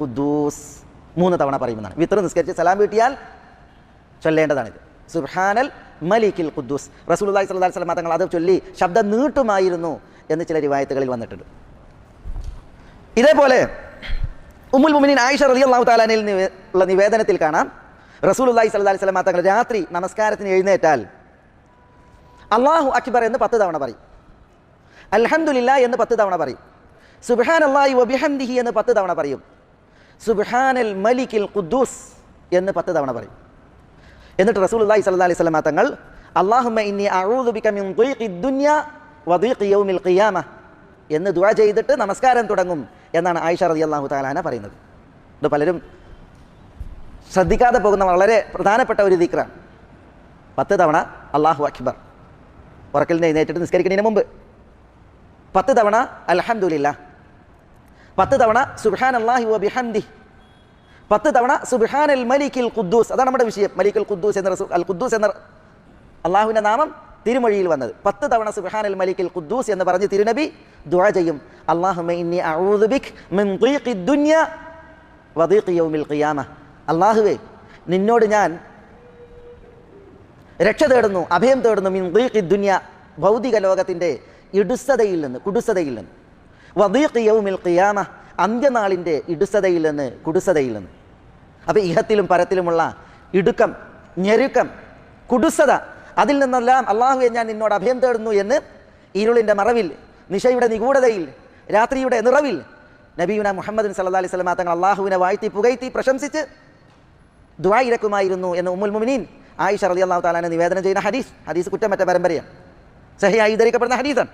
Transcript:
ഖുദ്ദൂസ്. മൂന്ന് തവണ പറയുമെന്നാണ്. വിത്ര നിസ്കരിച്ച് സലാം വീട്ടിയാൽ ചൊല്ലേണ്ടതാണിത്. സുബ്ഹാനൽ മലിക്കിൽ ഖുദ്ദൂസ്. റസൂലുള്ളാഹി സ്വല്ലല്ലാഹി അലൈഹി വസല്ലം തങ്ങൾ അത് ചൊല്ലി ശബ്ദം നീട്ടുമായിരുന്നു എന്ന് ചില റിവായത്തുകളിൽ വന്നിട്ടുണ്ട്. ഇതേപോലെ ഉമ്മുൽ മുമിനിൻ ആയിഷ റളിയല്ലാഹു തആലയിൽ ഉള്ള നിവേദനത്തിൽ കാണാം. റസൂലുള്ളാഹി സ്വല്ലല്ലാഹി അലൈഹി വസല്ലം തങ്ങൾ രാത്രി നമസ്കാരത്തിന് എഴുന്നേറ്റാൽ അള്ളാഹു അക്ബർ എന്ന് പത്ത് തവണ പറയും. അൽഹംദുലില്ലാ എന്ന് പത്ത് തവണ പറയും. സുബാൻ അള്ളാഹി വബിഹന്ദിഹി എന്ന് പത്ത് തവണ പറയും. സുബാനൽ മലിക്കിൽ ഖുദ്ദൂസ് എന്ന് പത്ത് തവണ പറയും. എന്നിട്ട് റസൂൽ അള്ളഹി സല്ല അലൈഹി സ്വലമാ തങ്ങൾ അള്ളാഹുമ ഇന്നി ഖിയാമ എന്ന് ദുവാ ചെയ്തിട്ട് നമസ്കാരം തുടങ്ങും എന്നാണ് ആയിഷ റതി അള്ളാഹു താലാന പറയുന്നത്. ഇത് പലരും ശ്രദ്ധിക്കാതെ പോകുന്ന വളരെ പ്രധാനപ്പെട്ട ഒരു ദിക്റാണ്. പത്ത് തവണ അള്ളാഹു അക്ബർ. ഉറക്കലിന് എഴുന്നേറ്റിട്ട് നിസ്കരിക്കുന്നതിന് മുമ്പ്. പത്ത് തവണ അലഹമുല്ലാ പത്ത് തവണ സുബാൻ അള്ളാഹി ബിഹന്ദി പത്ത് തവണ സുബാൻ അൽ മലിക്കിൽ ഖുദ്ദൂസ്. അതാണ് നമ്മുടെ വിഷയം. മലിക്കുൽ ഖുദ്ദൂസ് എന്ന അൽ ഖുദ്ദൂസ് എന്ന അള്ളാഹുവിന്റെ നാമം തിരുമൊഴിയിൽ വന്നത്. പത്ത് തവണ സുബാൻ അൽ മലിക്കിൽ ഖുദ്ദൂസ് എന്ന് പറഞ്ഞ് തിരുനബി ദുഴ ചെയ്യും. അള്ളാഹു അള്ളാഹുവേ നിന്നോട് ഞാൻ രക്ഷ തേടുന്നു അഭയം തേടുന്നു മിൻ ദുനിയ ഭൗതിക ലോകത്തിന്റെ ഇടുസതയിൽ നിന്ന് കുടുസതയിൽ നിന്ന്. വദീഖ് യൗമിൽ ഖിയാമ അന്ത്യനാളിന്റെ ഇടുസതയിൽ നിന്ന് കുടുസതയിൽ നിന്ന്. അപ്പോൾ ഇഹത്തിലും പരത്തിലുമുള്ള ഇടുക്കം ഞെരുക്കം കുടുസത അതിൽ നിന്നെല്ലാം അള്ളാഹുവെ ഞാൻ നിന്നോട് അഭയം തേടുന്നു എന്ന് ഇരുളിന്റെ മറവിൽ നിശയുടെ നിഗൂഢതയിൽ രാത്രിയുടെ നിറവിൽ നബീന മുഹമ്മദ് സല്ലാ അലൈഹി സ്വലമാ തങ്ങൾ അള്ളാഹുവിനെ വാഴ്ത്തി പുകഴ്ത്തി പ്രശംസിച്ച് ദുആ ഇരക്കുമായിരുന്നു എന്ന് ഉമ്മുൽ മുമിനീൻ ആയിഷ അള്ളാഹു താലാനെ നിവേദനം ചെയ്യുന്ന ഹദീസ്. ഹദീസ് കുറ്റമറ്റ പരമ്പരയാണ്. സഹിയായി ഉദ്ധരിക്കപ്പെടുന്ന ഹദീസാണ്.